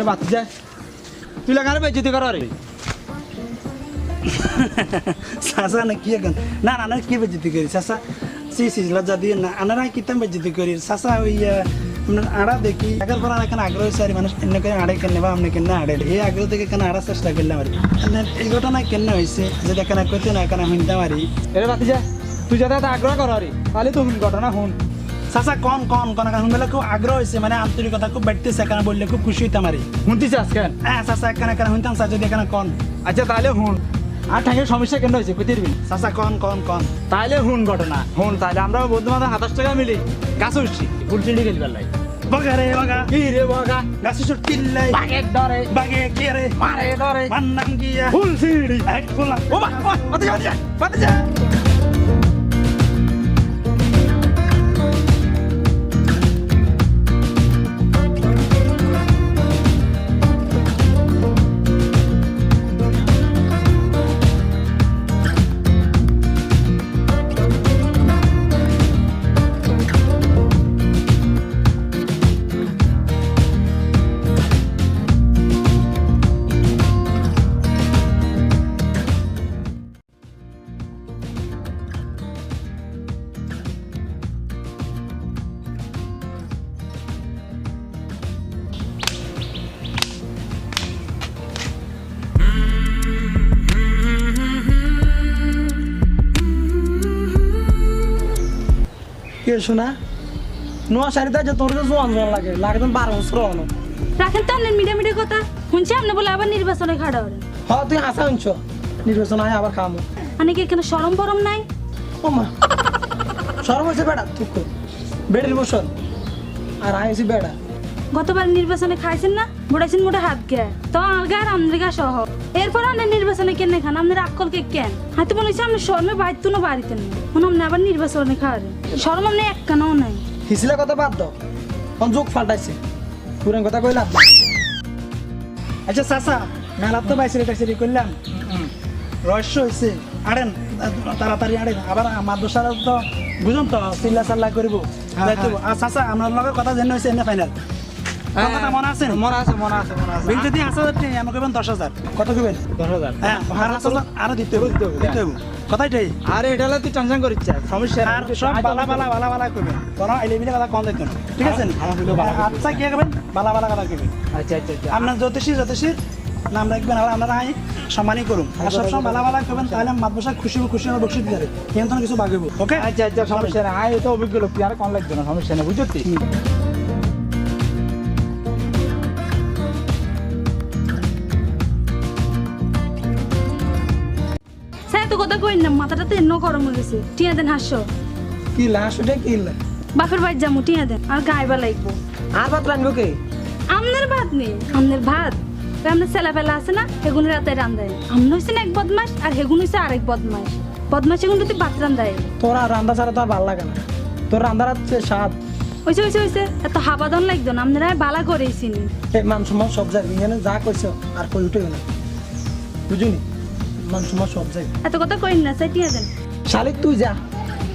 রে বাতি যা তুই লাগালে বেজ্জতি কর রে। চাচা না কি না না না কি বেজ্জতি করি? চাচা সি সি লজ্জা দিয়ে না আনারা কিতাম বেজ্জতি করি? চাচা ওই আপনার আড়া দেখি। আগের পর এখানে আগ্রহ সারি মানুষ এনে করে আড়ে কেন বা আপনি কেন আড়ে এই আগ্রহ থেকে কেন আড়া চেষ্টা করলাম আর এই ঘটনা কেন হয়েছে? যে এখানে করতে না এখানে শুনতে পারি এরে বাতি যা তুই যাতে আগ্রহ কর রে। তাহলে তো ঘটনা শুন চাচা কন কন কন এখন বেলা খুব আগ্রহ হয়েছে মানে আন্তরিকতা খুব বাড়তেছে এখানে বললে খুব খুশি হইতাম আর কি। শুনতিস আজকেন হ্যাঁ চাচা এখানে এখানে শুনতাম স্যার যদি এখানে কন। আচ্ছা তাহলে শুন। আর ঠাঙ্গের সমস্যা কেন হয়েছে কই দিবি। চাচা কন কন কন। তাহলে শুন ঘটনা শুন তাহলে আমরা বন্ধু বান্ধব সাতাশ টাকা মিলি গাছ উঠছি। ফুলচিন্ডি খেলবার লাই বগা রে বগা। কি রে বাগা? গাছি সব টিল্লাই বাগের ডরে বাগে কে রে মারে ডরে মান্নাম গিয়া ফুলচিন্ডি এক গোলা ও ও বাতি যা বাতি যা কে শোনা? নোয়া শাড়িতে যে তোর যে জোয়ান জোয়ান লাগে লাগে বারো বছর হলো। রাখেন তো আপনার মিডিয়া মিডিয়া কথা। শুনছি আপনি বলে আবার নির্বাচনে খাড়া হলেন। তুই হাসা শুনছ। নির্বাচন আয় আবার খামো। মানে কি এখানে সরম বরম নাই? ও মা। সরম হয়েছে বেড়া তুই বেড়ির বসন। আর আইসি বেড়া। গতবার নির্বাচনে খাইছেন না? বুড়াইছেন মোটা হাত গে। তো আলগা আর আমরিগা সহ। এরপর আপনি নির্বাচনে কেন খান? আপনার আক্কল কে কেন? হাতে মনে হচ্ছে আপনি শর্মে বাড়িতে না বাড়িতে নেই। মনে আপনি আবার নির্বাচনে খাওয়ারেন শরম আপনি এক কানাও নাই। হিসিলে কথা বাদ দাও। যোগ ফাল্টাইছে পুরান কথা কইলাম। আচ্ছা চাচা মেলার তো বাইসিরি টাইসিরি করলাম রহস্য হয়েছে আড়েন তাড়াতাড়ি আড়েন। আবার মাদ্রাসার তো বুঝুন তো চিল্লা চাল্লা করব যাইতে আর চাচা আপনার লগে কথা জেনে হয়েছে এনে ফাইনাল কথাটা মনে আছে মনে আছে মনে আছে মনে আছে। বিল যদি আছে আমাকে কেবেন দশ হাজার। কত কেবেন দশ হাজার। হ্যাঁ আর আছে আরও দিতে হবে দিতে হবে কথাইটাই আরে এটা হলে তুই টেনশন করিস সমস্যা আর সব বালা বালা বালা বালা করবেন কোনো আইলে কথা কম দিতেন ঠিক আছে আমার হইল বালা। আচ্ছা কি করবেন? বালা বালা কথা করবেন আচ্ছা আচ্ছা আচ্ছা। আপনার জ্যোতিষী জ্যোতিষীর নাম রাখবেন আর আপনারা আই সম্মানই করুন। আর সবসময় ভালো ভালো করবেন তাহলে মাদ্রাসা খুশি খুশি হবে। বসে দিতে কিন্তু কিছু বাগিব ওকে? আচ্ছা আচ্ছা সমস্যা নেই। আয় তো অভিজ্ঞ লোক আর কম লাগবে না সমস্যা নেই বুঝছি কই না মাথাটা তো এন্ন গরম হয়ে গেছে। টিয়া দেন কি কি লা। বাপের বাড়ি যাব টিয়া দেন আর গাইবা লাগবো। আর ভাত কে? আমনের ভাত নেই আমনের ভাত। তো আপনার ছেলা ফেলা আছে না হেগুন রাতে রান্ধায় আমন হয়েছে এক বদমাস আর হেগুন হয়েছে আরেক বদমাস বদমাস এগুন তুই ভাত রান্ধায় তোর আর রান্না ছাড়া তো আর ভালো লাগে না। তোর রান্নার হচ্ছে স্বাদ। এত হাবাদন লাগতো না আপনারা বালা করেছিনি এই মান সম্মান সব যা কইছ আর কই উঠে না। বুঝুনি? মান সম্মান সব যাই। এত কথা কইন না সাইটিয়া দেন। শালিক তুই যা।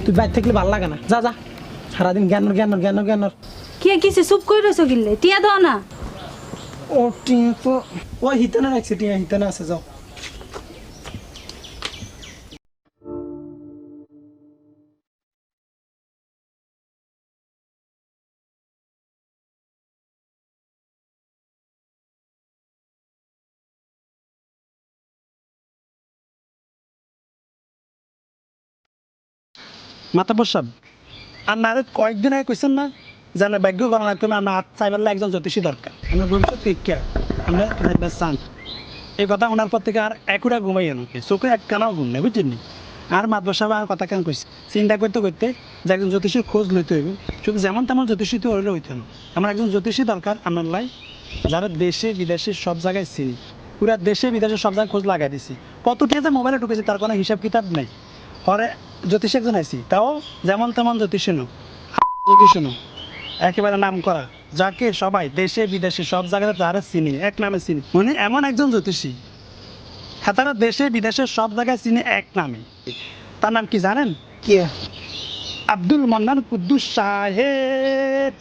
তুই বাইরে থাকলে ভালো লাগে না। যা যা। সারাদিন জ্ঞানর জ্ঞানর জ্ঞানর জ্ঞানর। কি কিসে চুপ করে রয়েছো কিনলে টিয়া দাও না। ও টিয়া তো ওই হিতানা রাখছে টিয়া হিতানা আছে যাও। মাথা প্রসাদ আর না কয়েকদিন আগে কইছেন না জানে ভাগ্য গণনা করবে আমরা হাত চাইবার একজন জ্যোতিষী দরকার। আমরা ভবিষ্যৎ শিক্ষা আমরা চান। এই কথা ওনার পর থেকে আর একুটা ঘুমাই আমাকে চোখে এক কানাও ঘুম নেই, বুঝছেন নি? আর মাদ্রাসা আর কথা কেন কইছে? চিন্তা করতে করতে যে একজন জ্যোতিষীর খোঁজ লইতে হইব। শুধু যেমন তেমন জ্যোতিষী তো হইলে হইতে না। আমার একজন জ্যোতিষী দরকার আমার লাই যারা দেশে, বিদেশে সব জায়গায় চিনি। পুরা দেশে, বিদেশে সব জায়গায় খোঁজ লাগাই দিছি। কত টিয়াতে মোবাইলে ঢুকেছি তার কোনো হিসাব কিতাব নেই। পরে জ্যোতিষ একজন আইছি তাও যেমন তেমন জ্যোতিষী নো জ্যোতিষী নো একেবারে নাম করা। যাকে সবাই দেশে বিদেশে সব জায়গায় তারা চিনি এক নামে চিনি। মানে এমন একজন জ্যোতিষী। হ্যাঁ তারা দেশে বিদেশে সব জায়গায় চিনি এক নামে। তার নাম কি জানেন? কি? আব্দুল মন্নান কুদ্দুস সাহেব।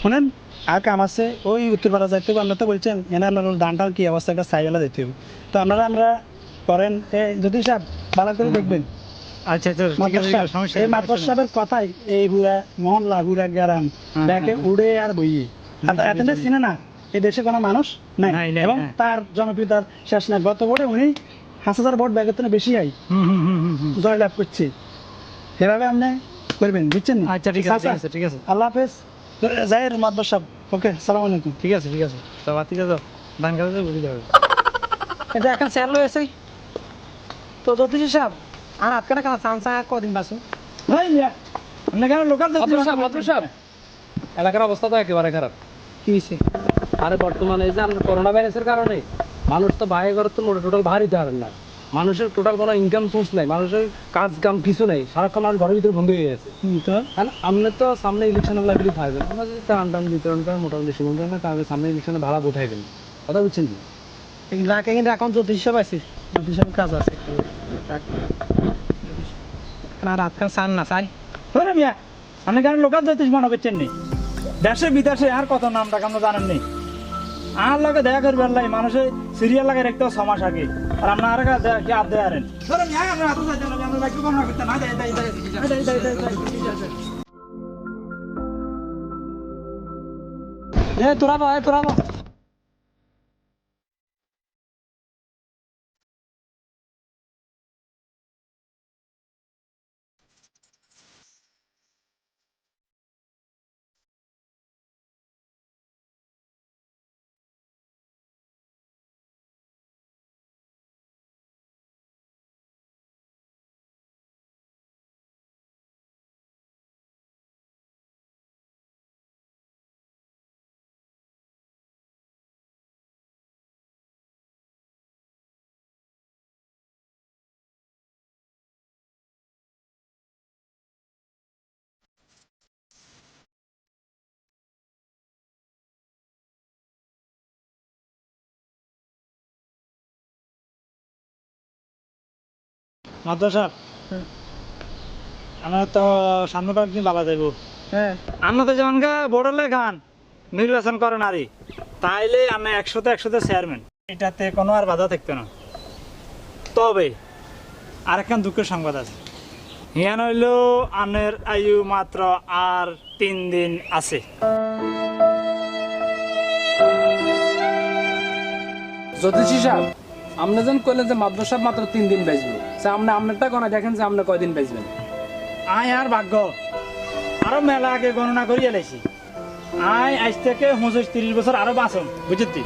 শুনেন আর কাম আছে? ওই উত্তরপাড়া যাইতে হবে। আমরা তো বলছেন এনে আপনার ধানটার কি অবস্থা? একটা সাইবেলা যেতে হবে। তো আপনারা আমরা করেন। যদি সাহেব ভালো করে দেখবেন। আচ্ছা আচ্ছা এই নেই। সাহেবের কথাই এই পুরা মহল্লা পুরা গ্রাম হ্যাঁ, ব্যাকে হ্যাঁ। উড়ে আর বইয়ে। এতটা চিনে না? এই দেশে কোনো মানুষ নাই? এবং হ্যাঁ। তার জনপ্রিয়তার শেষ নাই। গত ভোটে উনি হাজার ভোট ব্যাগের থেকে বেশি হুম। জয়লাভ করছে। সেভাবে আপনি করবেন বুঝছেন আচ্ছা ঠিক আছে ঠিক আছে আল্লাহ হাফেজ। জাহির সাহেব ওকে সালাম আলাইকুম। ঠিক আছে ঠিক আছে। তো ঠিক আছে ধান কাটাতে বুঝে যাবে এটা এখন স্যার লই আছে তো জ্যোতিষ সাহেব আর আটকানা কেন চান্স কদিন বাসু ভাই আপনি কেন লোকাল এলাকার অবস্থা তো একেবারে খারাপ। কি হয়েছে আরে বর্তমানে এই যে আমরা করোনা ভাইরাসের কারণে মানুষ তো বাইরে ঘরে তো টোটাল পারেন না। মানুষের টোটাল কোনো ইনকাম সোর্স নাই মানুষের কাজ কাম কিছু নেই সারাক্ষণ মানুষ ঘরের ভিতরে বন্ধ হয়ে গেছে হুম, তো? আপনি তো সামনে ইলেকশন লাইব্রেরি থাকবেন আমরা যদি টান টান বিতরণ করেন মোটামুটি না তাহলে সামনে ইলেকশনে ভাড়া উঠাইবেন কথা বুঝছেন কি? রাখে কিন্তু এখন জ্যোতিষ সাহেব আছে। জ্যোতিষ কাজ আছে। মনে আমরা মানুষের সিরিয়াল লাগে রাখতেও ছ আগে আপনার আর কি আর দেয় আরেন তোরা মাদ্র সাহেব আমরা তো সামনে কয়েকদিন বাবা যাইব। হ্যাঁ। আমরা তো যেমন বোর্ডলে খান নির্বাচন করে নারী। তাইলে আমরা একশোতে একশোতে চেয়ারম্যান এটাতে কোনো আর বাধা থাকতো না। তবে আরেকখান দুঃখের সংবাদ আছে। হিয়ান হইল আনের আয়ু মাত্র আর তিন দিন আছে। জ্যোতিষী সাহেব আপনি যেন কইলেন যে মাদ্রাসা মাত্র তিন দিন বেচবো। সে আপনি আপনারটা কোনা দেখেন যে আপনি কয়দিন বেচবেন। আয় আর ভাগ্য। আরও মেলা আগে গণনা করিয়া লাইছি। আয় আজ থেকে পঁচিশ তিরিশ বছর আরও বাঁচন বুঝতি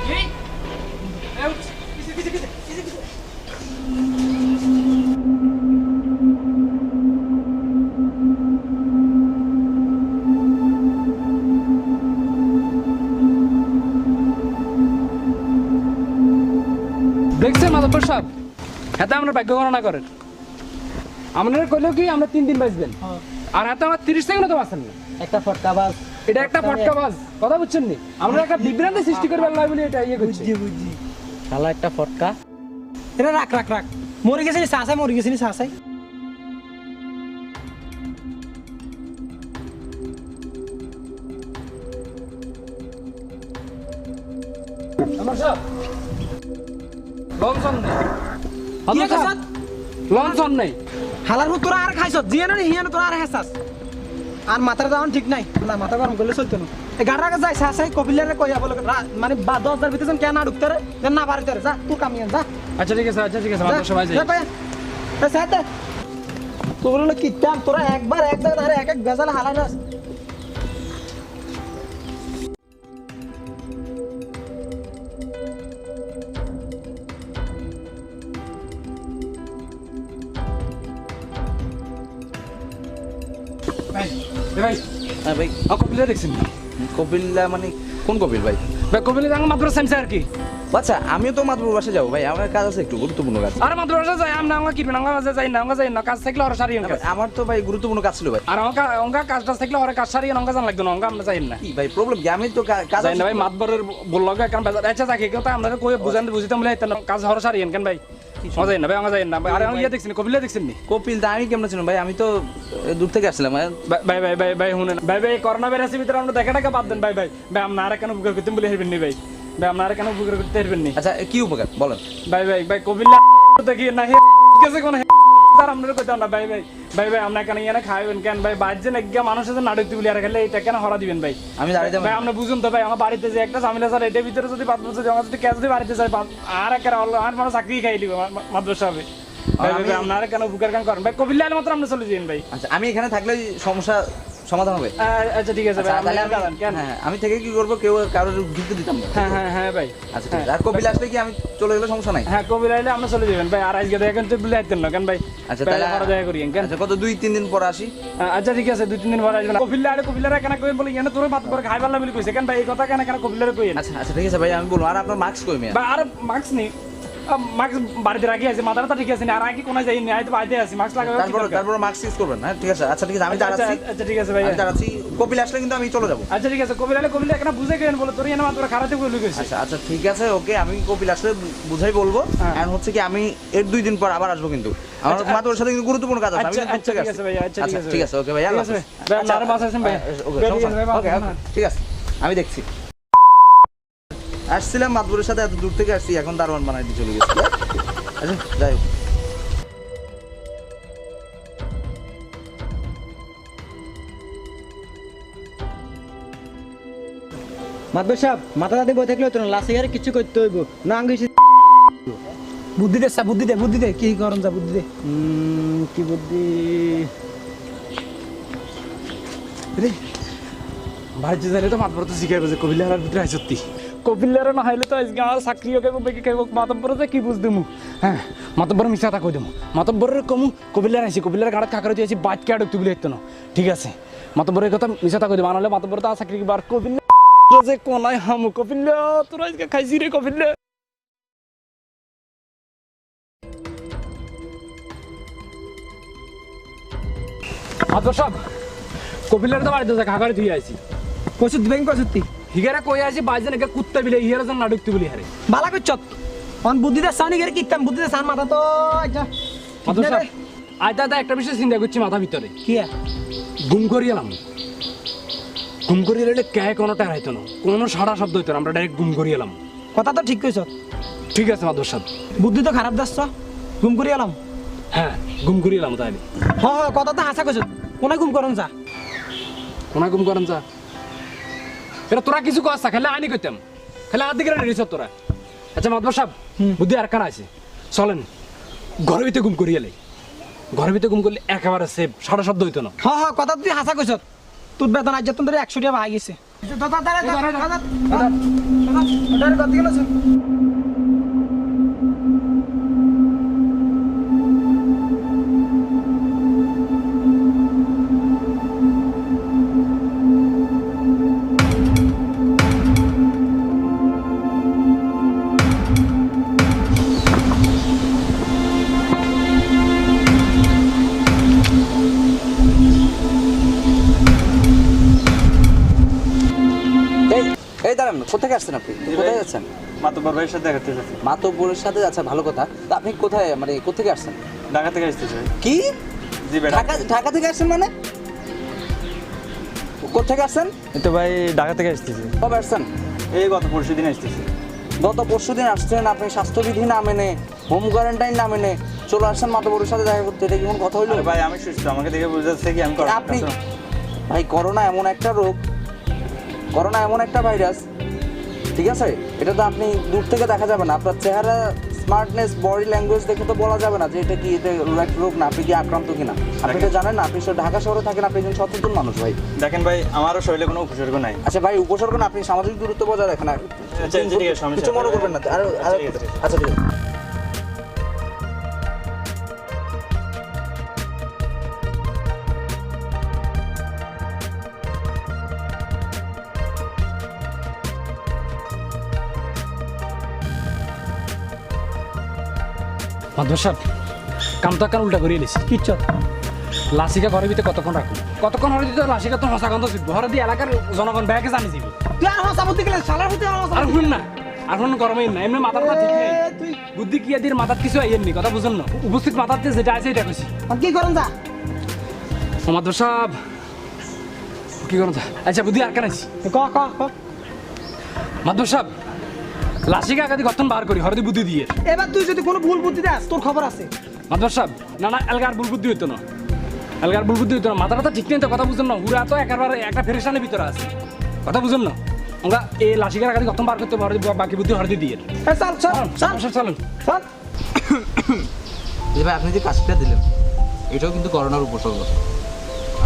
দেখছেন মাধবপুর সাহেব হাতে আমরা ভাগ্য গণনা করেন। আপনারা কইলেও কি আমরা তিন দিন বাঁচবেন? আর হাতে আমার তিরিশ সেকেন্ড তো বাঁচেন না। একটা ফটকা বাস এটা একটা ফটকা বাজ। কথা বুঝছেন নি? আমরা একটা বিভ্রান্তি সৃষ্টি করবার লাই বলে এটা ইয়ে করছি। বুঝছি শালা একটা ফটকা। এটা রাখ রাখ রাখ। মরে গেছিলি চাষাই মরে গেছিলি সাহেব লঞ্চন নেই। লঞ্চন নেই। হালার তোরা আর খাইছ জিয়ে না হিয়ে তোরা আর হেসাস। আর মাথার দাওয়ান ঠিক নাই। না মাথা গরম করলে চলতো না। এই গাড়ি রাখা যায় চাষাই কপিলারে কইয়া বলে মানে বা দশ হাজার ভিতরে কেন না ঢুকতে রে যেন না পারিতে যা তুই কামিয়ে যা। আচ্ছা ঠিক আছে আচ্ছা ঠিক আছে মাদ্রাসা সবাই যাই। তোর হলো কিতাব তোরা একবার এক জায়গা আরে এক এক গজাল হালাই ভাই। আ কপিলা দেখছেন কপিল্লা মানে কোন কপিল ভাই? ভাই কপিলা যাং মাদ্রাসা সাইন্স আর কি? আচ্ছা আমিও তো মাতবুর বাসা যাব ভাই আমার কাজ আছে একটু গুরুত্বপূর্ণ কাজ। আর মাদ্রাসা যাই আমরা আমরা কি আমরা কাছে যাই না আমরা যাই না কাজ থাকলে সারিয়ে কাজ আমার তো ভাই গুরুত্বপূর্ণ কাজ ছিল ভাই। আর অঙ্কা অঙ্কা কাজ টাজ থাকলে ওরা কাজ সারিয়ে অঙ্কা জান লাগতো না অঙ্কা আমরা যাই না। কি ভাই প্রবলেম কি? আমি তো কাজ যাই না ভাই। মাতবরের বলল কেন বাজার আচ্ছা যাকে কেউ তো আমরা কই বুঝান বুঝিতে বলে কাজ হর সারিয়ে কেন ভাই? মজা না ভাই আমার যাই না। আরে আমি ইয়ে দেখছেন কপিলা দেখছেন নি? কপিল দা আমি কেমন ছিলাম ভাই আমি তো দূর থেকে আসছিলাম ভাই। ভাই ভাই ভাই শুনেন ভাই ভাই করোনা ভাইরাসের ভিতরে আমরা দেখা টাকা বাদ দেন ভাই ভাই। কেন করতে বলে হেরবেন নি ভাই? ভাই কেন বুকার করতে হেরবেন নি? আচ্ছা কি উপকার? বলেন। ভাই ভাই ভাই কবিল্লা দেখি না হে গেছে কোন তার আপনারা কইতাম না ভাই ভাই ভাই ভাই আপনারা কেন ইয়ানা খাইবেন কেন ভাই? বাজে না গিয়া মানুষের নাটক আর খেলে এটা কেন হরা দিবেন ভাই? আমি দাঁড়িয়ে ভাই আপনি বুঝুন তো ভাই আমার বাড়িতে যে একটা ঝামেলা স্যার এটার ভিতরে যদি পাঁচ বছর আমার যদি ক্যাশ যদি বাড়িতে যায় আর একটা আর চাকরি খাই দিব মাদ্রাসা হবে। ভাই ভাই, ভাই আপনারা কেন বুকার কেন করেন? ভাই কবিল্লা মাত্র চলে যাবেন ভাই। আচ্ছা আমি এখানে থাকলে সমস্যা সমাধান হবে। আচ্ছা ঠিক আছে ভাই আচ্ছা, তাহলে আমি কেন? হ্যাঁ আমি থেকে কি করব? কেউ কারোর ঢুকতে দিতাম না। হ্যাঁ হ্যাঁ হ্যাঁ ভাই। আচ্ছা ঠিক আছে। আর কপিল আসলে কি? আমি চলে গেলে সমস্যা নাই? হ্যাঁ কবির আইলে আমরা চলে যাবেন। ভাই আর আজকে দেখেন তো বলে আইতেন না কেন ভাই? আচ্ছা তাহলে আমরা দেখা করি কেন? আচ্ছা কত? দুই তিন দিন পর আসি। আচ্ছা ঠিক আছে দুই তিন দিন পর আসবেন। কপিল্লা আরে কপিল্লারা কেন কই বলে? এনে তোর ভাত করে খাই পারলাম বলে কইছে কেন ভাই? এই কথা কেন কেন কপিল্লারে কই আচ্ছা আচ্ছা ঠিক আছে ভাই আমি বলব। আর আপনার মার্কস কই মেয়ে? বা আর মাস্ক নেই। মাস্ক বাড়িতে রাখি আছে মাথাটা ঠিক আছে না আর আগে কোনো যাই নি তো আছি মাস্ক লাগাবে তারপর তারপর মার্কস ইউজ করবেন হ্যাঁ ঠিক আছে আচ্ছা ঠিক আছে আমি আচ্ছা, দাঁড়াচ্ছি। আচ্ছা ঠিক আছে ভাই আমি দাঁড়াচ্ছি। কপিল আসলে কিন্তু আমি চলে যাব। আচ্ছা ঠিক আছে কপিল আলে কপিল কেন বুঝে গেলেন বলে তোর এনে মাত্র আচ্ছা আচ্ছা ঠিক আছে ওকে আমি কপিল আসলে বুঝাই বলব। হ্যাঁ। আর হচ্ছে কি আমি এর দুই দিন পর আবার আসব কিন্তু। আমার আচ্ছা, মাত্র সাথে কিন্তু গুরুত্বপূর্ণ কাজ আছে আমি আচ্ছা আচ্ছা ঠিক আছে ভাই আচ্ছা আচ্ছা ঠিক আছে ঠিক আছে ওকে ভাই আল্লাহ হাফেজ। ভাই আচ্ছা, আছেন ভাই ওকে, ঠিক আছে আমি দেখছি। আসছিলাম মাতবরের সাথে এত দূর থেকে আসছি এখন দারোয়ান বানাই দিয়ে চলে গেছি। আচ্ছা যাই হোক। মাতবে সাহেব মাথা দাদি বই থাকলে না গারে কিছু করতে হইব। না আঙ্গি বুদ্ধি দে বুদ্ধি দে বুদ্ধি দে কি করন যা বুদ্ধি দে। কি বুদ্ধি? রে বাড়িতে যাইলে তো মাতবর তো শিখাইবে যে কপিলার ভিতরে আই কপিলার না হইলে তো আজকে আমার চাকরি হোক বেকি খাইব মাতব্বর যে কি বুঝ দিমু? হ্যাঁ মাতব্বর মিশা তা কই দিমু? মাতব্বরের কমু কপিলার আইছি কপিলার গাড়া কাকারে দিয়েছি বাইক কে আডক হইতো না ঠিক আছে। মাতব্বরের কথা মিশা তা কই দিমু? আনালে মাতব্বর তো আর চাকরি বার কপিলা যে কোনায় হামু কপিলা তোর আজকে খাইছি রে কপিলা মাতব্বর সব কপিলার তো বাড়িতে কাকারে তুই আইছি। কসুত দিবেন কসুত তুই? হিগারে কই আছে বাইজে নাকি কুত্তা বিলে ইহারে যেন নাডুক তুই বলি হারে। বালা কই চত অন বুদ্ধি দে সানি গেরে কিতাম বুদ্ধি দে সান মাথা তো আচ্ছা। আইতা আইতা একটা বিষয় চিন্তা করছি মাথা ভিতরে। কি গুম করি এলাম। গুম করি এলে কে কোনো টার হইতো না। কোনো সারা শব্দ হইতো না আমরা ডাইরেক্ট গুম করি এলাম। কথা তো ঠিক কইছ। ঠিক আছে মাধব সাহেব। বুদ্ধি তো খারাপ দাস ঘুম করি এলাম। হ্যাঁ গুম করি এলাম তাইলে হ হ কথা তো হাসা কইছ। কোনে ঘুম করন যা। কোনা গুম করেন যা। এটা তোরা কিছু কাজ খেলে আনি কইতাম খেলে আর দিকে রেডিস তোরা আচ্ছা মাদবর সাহেব বুদ্ধি আর কানা আছে চলেন ঘরের ভিতরে গুম করি এলে ঘরের ভিতরে গুম করলে একেবারে সেফ সারা শব্দ হইতো না হ্যাঁ হ্যাঁ কথা তুই হাসা কইছ তোর বেতন আজ যতন ধরে একশো টাকা ভাই গেছে দাদা দাদা দাদা দাদা দাদা দাদা গেল ভাইয়ের সাথে দেখা করতে চাচ্ছি মাতবরের সাথে? আচ্ছা ভালো কথা। তা আপনি কোথায় মানে কোথেকে আসছেন? ঢাকা থেকে আসতেছে কি? জি ঢাকা। ঢাকা থেকে আসছেন মানে? কোথেকে আসছেন? তো ভাই ঢাকা থেকে আসতেছে। কবে আসছেন? এই গত পরশু দিন আসতেছে। গত পরশু দিন আসছেন আপনি স্বাস্থ্যবিধি না মেনে হোম কোয়ারেন্টাইন না মেনে চলে আসছেন মাতবরের সাথে দেখা করতে? এটা কি কোনো কথা হইল? ভাই আমি সুস্থ। আমাকে দেখে বুঝে যাচ্ছে কি আমি আপনি ভাই করোনা এমন একটা রোগ। করোনা এমন একটা ভাইরাস ঠিক আছে? এটা তো আপনি দূর থেকে দেখা যাবে না। আপনার চেহারা স্মার্টনেস বডি ল্যাঙ্গুয়েজ দেখে তো বলা যাবে না যে এটা কি এটা একটা রোগ না আপনি কি আক্রান্ত কিনা? আপনি এটা জানেন না আপনি ঢাকা শহরে থাকেন আপনি একজন সচেতন মানুষ ভাই। দেখেন ভাই আমারও শরীরে কোনো উপসর্গ নাই। আচ্ছা ভাই উপসর্গ না আপনি সামাজিক দূরত্ব বজায় রাখেন। আর আচ্ছা, সমস্যা কিছু মনে করবেন না। আর- আচ্ছা, ঠিক আছে, মাধব সাহেব কামটা কান উল্টা করিয়ে নিছি কিচ্ছু লাসিকা ঘরের ভিতরে কতক্ষণ রাখুন কতক্ষণ হরে দিতে লাসিকা তো হসা গন্ধ ঘরে দিয়ে এলাকার জনগণ ব্যাগে জানি দিব। তুই আর হাসা বুদ্ধি গেলে হতে আর শুন না এখন গরমে না। এমনি মাথাটা ঠিক নেই। তুই বুদ্ধি কি এদের মাথার কিছু আইয়েননি কথা বুঝুন না। উপস্থিত মাথাতে যেটা আছে এটা কইছি। কি করেন যা। মাদর সাহেব কি করুন আচ্ছা বুদ্ধি আর কেন আছি ক ক ক। মাদর সাহেব লাশিকে আগাদি গঠন বার করি হরদি বুদ্ধি দিয়ে। এবার তুই যদি কোনো ভুল বুদ্ধি দেস তোর খবর আছে। মাদর সাহেব না না এলগার ভুল বুদ্ধি হইতো না। এলগার ভুল বুদ্ধি হইতো না। মাথাটা তো ঠিক নেই তো কথা বুঝুন না? উড়া তো একেবারে একটা ফেরেশানের ভিতরে আছে। কথা বুঝুন না? আমরা এই লাশিকার আগাদি গঠন বার করতে পারি বাকি বুদ্ধি হরদি দিয়ে চল চল চল চল। যে ভাই আপনি যে কাজটা দিলেন এটাও কিন্তু করোনার উপসর্গ।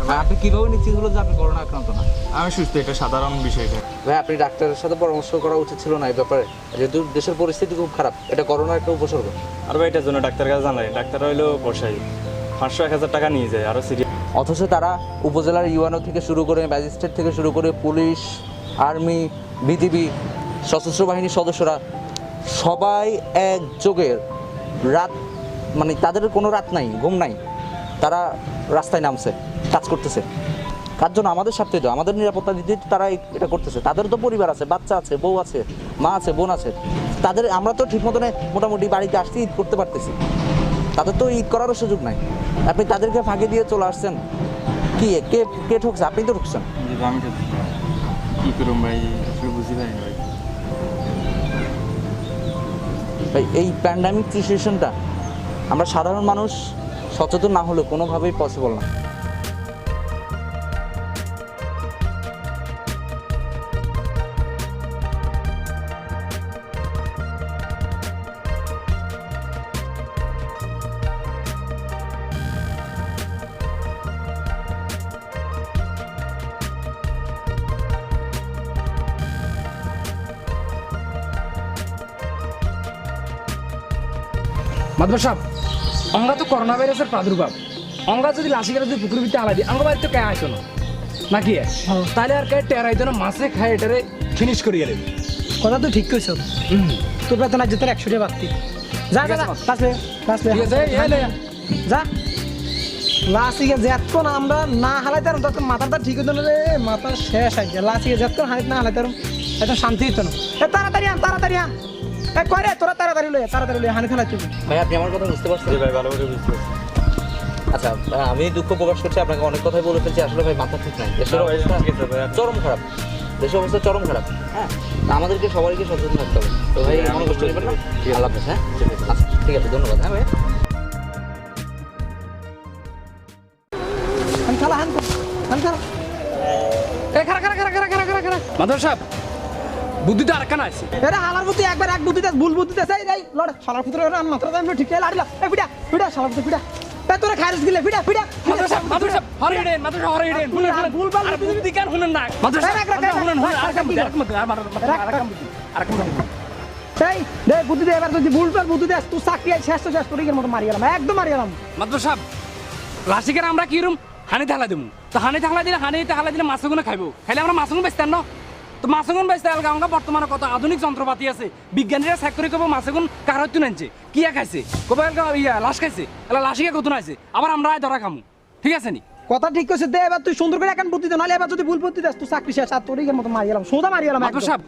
ভাই আপনি কীভাবে নিশ্চিত হলো যে আপনি করোনা আক্রান্ত না? আমি সুস্থ এটা সাধারণ বিষয় ভাই আপনি ডাক্তারের সাথে পরামর্শ করা উচিত ছিল না এই ব্যাপারে? যেহেতু দেশের পরিস্থিতি খুব খারাপ এটা করোনার একটা উপসর্গ? আর ভাই এটার জন্য ডাক্তার কাছে জানাই। ডাক্তার হইল বসাই পাঁচশো এক হাজার টাকা নিয়ে যায় আরও সিরিয়াস অথচ তারা উপজেলার ইউএনও থেকে শুরু করে ম্যাজিস্ট্রেট থেকে শুরু করে পুলিশ আর্মি বিজিবি সশস্ত্র বাহিনীর সদস্যরা সবাই একযোগে রাত মানে তাদের কোনো রাত নাই ঘুম নাই। তারা রাস্তায় নামছে কাজ করতেছে। তার জন্য আমাদের স্বার্থে তো আমাদের নিরাপত্তা দিতে তারা এটা করতেছে। তাদের তো পরিবার আছে বাচ্চা আছে বউ আছে মা আছে বোন আছে। তাদের আমরা তো ঠিক মতনে মোটামুটি বাড়িতে আসতে ঈদ করতে পারতেছি। তাদের তো ঈদ করারও সুযোগ নাই। আপনি তাদেরকে ফাঁকি দিয়ে চলে আসছেন। কি কে কে ঠকছে? আপনি তো ঠকছেন। আমি কি করুম ভাই? বুঝি পারি ভাই। ভাই এই প্যান্ডামিক সিচুয়েশনটা আমরা সাধারণ মানুষ সচেতন না হলে কোনোভাবেই পসিবল না। মাদবর সাহেব আমরা তো করোনা ভাইরাসের প্রাদুর্ভাব। আমরা যদি লাশিকার যদি পুকুর ভিতরে আলাই দিই আমার বাড়িতে কে আসো না। নাকি? তাহলে আর কে টেরাইতো না মাছে খায় এটারে ফিনিশ করিয়ে দেবে। কথা তো ঠিক কইছ। তোর বেতন আজ তোর একশো টাকা বাড়তি। যা যা বাঁচলে বাঁচলে আছে। যা। লাসিকে যেতক্ষণ আমরা না হালাইতে পারুম তখন মাথাটা ঠিক হতো না রে। মাথা শেষ আইছে লাসিকে যেতক্ষণ হালাইতে না পারুম এটা শান্তি হতো না। তাড়াতাড়ি আন তাড়াতাড়ি আন। এ কয় রে তোরা তাড়াতাড়ি লয়ে তাড়াতাড়ি লয়ে হানি ফেলা চুপি ভাই আপনি আমার কথা বুঝতে পারছেন? ভাই ভালো করে বুঝতে। আচ্ছা আমি দুঃখ প্রকাশ করছি আপনাকে অনেক কথাই বলে ফেলছি আসলে ভাই মাথা ঠিক নাই। দেশের অবস্থা। চরম খারাপ। দেশের অবস্থা চরম খারাপ। হ্যাঁ। আমাদেরকে সবাইকে সচেতন থাকতে হবে। তো ভাই আমি কষ্ট নেবেন না। ঠিক আছে। আল্লাহ হাফেজ হ্যাঁ? আচ্ছা ঠিক আছে ধন্যবাদ হ্যাঁ ভাই। খেলা হানি হানি খারা খারা খারা খারা খারা খারা খারা মাদবর সাহেব বুদ্ধি তো আরেকখানা আছে। এরা হালার বুদ্ধি একবার এক বুদ্ধি দেস ভুল বুদ্ধি দেস এই এই লড়। শালার পুত্র রান মাত্র দাম ঠিক লাড়িলা। এ ফিডা ফিডা শালার পুত্র ফিডা। এ তোরা খাইরস গিলে মাদবর হরে হিডেন শুনেন শুনেন ভুল। আর বুদ্ধি কেন শুনেন না? আরেকখান বুদ্ধি আর আরেকখান বুদ্ধি দে বুদ্ধি দে এবার যদি ভুল ভালো বুদ্ধি দেস তুই চাকরি শেষ তো শেষ তোর মতো মারি গেলাম একদম মারি গেলাম। লাসিকের আমরা কি রুম? হানি থাকলা দিমু। তো হানি থাকলা দিলে হানি থাকলা দিলে মাছগুলো খাইবো। খাইলে আমরা মাছগুলো বেচতেন না? তো মাছগুলো বেচতে আলগা আমরা বর্তমানে কত আধুনিক যন্ত্রপাতি আছে। বিজ্ঞানীরা চেক করে কব মাছগুলো কার হইতো নাইছে কিয়া খাইছে কবে আলগা ইয়া লাশ খাইছে এলা লাশিকে কত নাইছে আবার আমরা ধরা খামু। ঠিক আছে নি? কথা ঠিক কইছিস দে এবার তুই সুন্দর করে এখন বুদ্ধি দে নাহলে এবার যদি ভুল বুদ্ধি দেস তুই চাকরি শেষ আর তোর মতো মারি গেলাম সোজা মারি গেলাম মাদবর সাহেব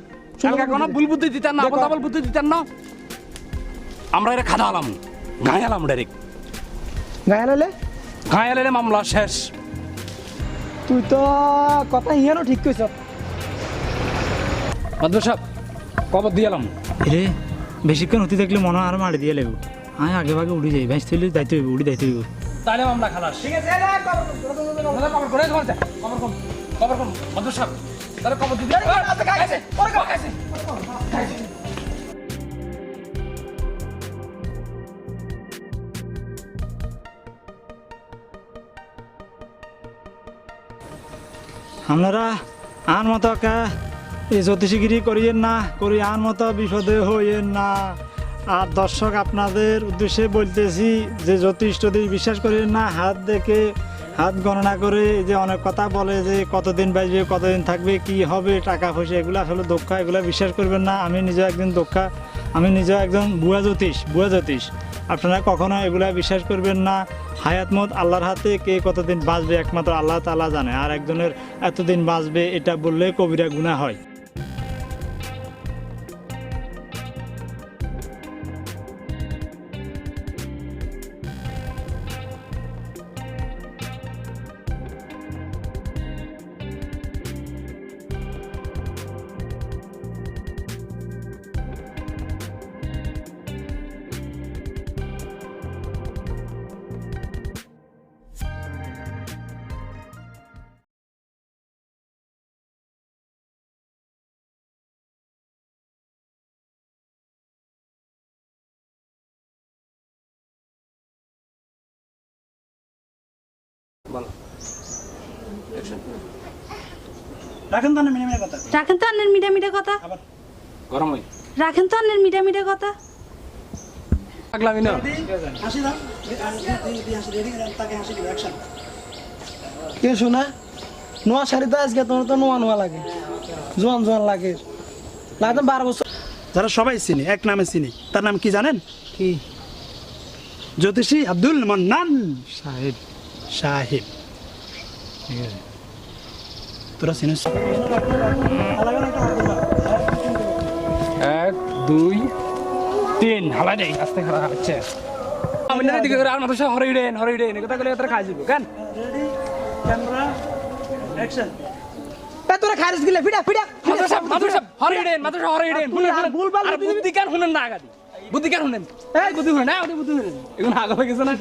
আলগা কোনো ভুল বুদ্ধি দিতেন না। আবল বুদ্ধি দিতেন না। আমরা এটা খাদা আলাম গায়ে আলাম ডাইরেক্ট গায়ে লাইলে গায়ে আলাইলে মামলা শেষ। তুই তো কথা ইয়েনও ঠিক কইছ। মাদবর সাহেব কবর দিয়ে এলাম। রে বেশিক্ষণ হতে দেখলে মনে হয় আর মারি দিয়ে লেবু আমি আগে ভাগে উড়ি যাই ভাই তুই দায়িত্ব হইব উড়ি দায়িত্ব হইব। তাহলে মামলা খালাস। ঠিক আছে কবর করে তোমার যা কবর কম কবর কম মাদবর সাহেব তাহলে কবর দিদি খাইছে খাইছে আপনারা আন মতো কা এই জ্যোতিষীগিরি করিয়েন না, করি আন মতো বিপদে হইয়েন না। আর দর্শক, আপনাদের উদ্দেশ্যে বলতেছি যে জ্যোতিষ টতিষ বিশ্বাস করিয়েন না, হাত দেখে হাত গণনা করে যে অনেক কথা বলে যে কতদিন বাজবে কতদিন থাকবে, কি হবে, টাকা পয়সা, এগুলো আসলে দক্ষ এগুলো বিশ্বাস করবেন না। আমি নিজেও একজন দক্ষা আমি নিজেও একজন বুয়া জ্যোতিষ বুয়া জ্যোতিষ। আপনারা কখনো এগুলা বিশ্বাস করবেন না। হায়াত মত আল্লাহর হাতে কে কতদিন বাঁচবে একমাত্র আল্লাহ তাআলা জানে। আর একজনের এতদিন বাঁচবে, এটা বললে কবিরা গুণা হয়। বলো। রাখেন তো কথা। রাখেন তো আন্নের মিঠা মিঠা কথা গরম হই। রাখেন তো আন্নের মিঠা মিঠা কথা। লাগলামি না। হাসি দাও। হাসি রেডি তাকে হাসি দিবে অ্যাকশন কে শোনা নোয়া শাড়ি তো আজকে তোমার তো নোয়া নোয়া লাগে। জোয়ান জোয়ান লাগে। লাগে বারো বছর। যারা সবাই চিনি এক নামে চিনি তার নাম কি জানেন? কি? জ্যোতিষী আব্দুল মান্নান। সাহেব। সাহেব তোরা চিনিস এক দুই তিন। হালা দেই আস্তে হালা হচ্ছে। আমি না দিকে আর মাথা সহ হরে দেন হরে দেন। কথা কইলে তোরা খাই যাব কেন? রেডি ক্যামেরা অ্যাকশন এ তোরা খারিজ গিলে ফিডা ফিডা। মাথা সব মাথা সব হরে দেন। মাথা সহ হরে দেন শুনেন আর বুদ্ধি- কেন শুনেন না আগাদি? বুদ্ধি কেন শুনেন এই। বুদ্ধি শুনেন না বুদ্ধি শুনেন এখন আগা গেছে না।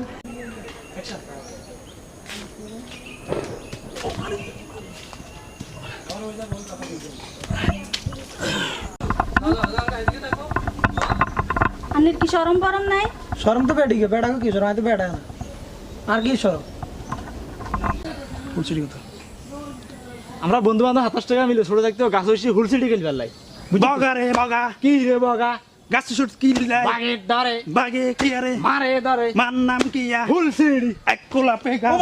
আন্নের কি সরম পরম নাই? শরম তো বেড়ি গে বেড়া কি শরম? আমি তো বেড়া না। আর কি শরম? কথা আমরা বন্ধু বান্ধব সাতাশ টাকা মিলে ছোট থাকতে গাছ হয়েছি হুলসিটি খেলবার লাই। বগা রে বগা। কি রে বগা? গাছ শুট কি দিলাই বাগের ধরে বাগে কি আরে? মারে ধরে মান নাম কি হুলসিটি এক কোলা পে গাছ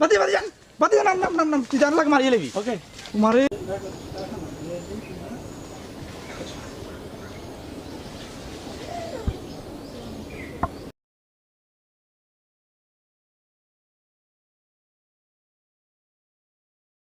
বাদি বাদি বাদি নাম নাম নাম তুই জান মারিয়ে লেবি। ওকে তোমারে